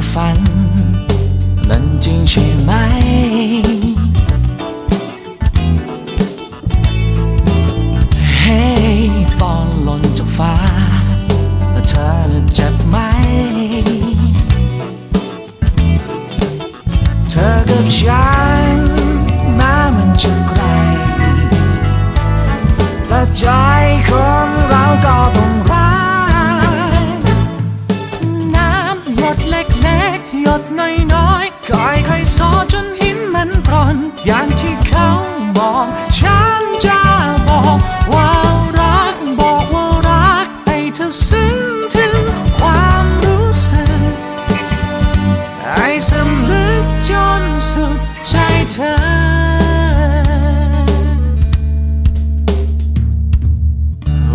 กับฝัน นั้นจริงใช่ไหม เฮ้ตอนหล่นจากฟ้า เธอเจ็บไหม เธอกับฉัน อย่างที่เขาบอกฉันจะบอกว่ารักบอกว่ารักให้เธอซึ้งถึงความรู้สึกให้สำลึกจนสุดใจเธอ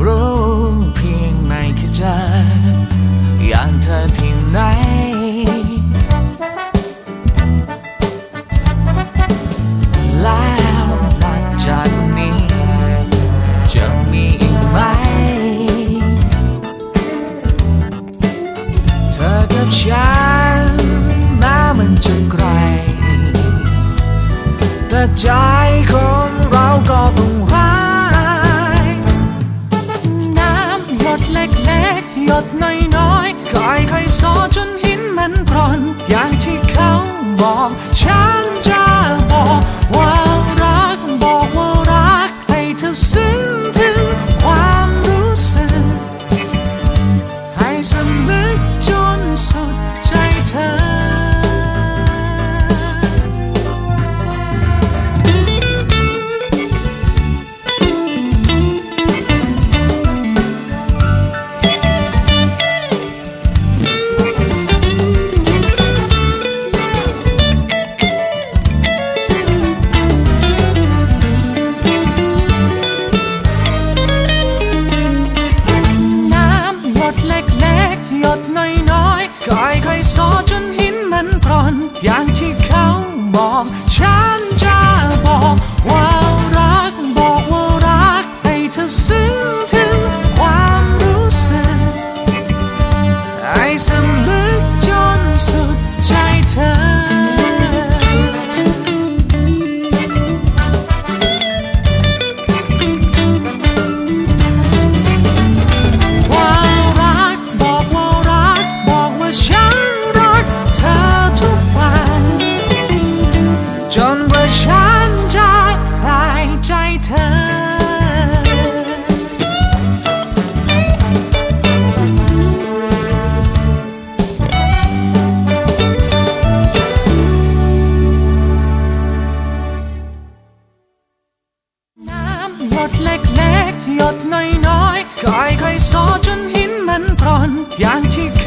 รู้เพียงไม่แค่เจอย่างเธอที่ไหน แต่ใจของเราก็ต้องร้ายน้ำหยดเล็กๆหยดน้อยๆค่อยๆซอจนหินมันพร่อนอย่างที่เขาบอกฉัน เขาบอก 仰天。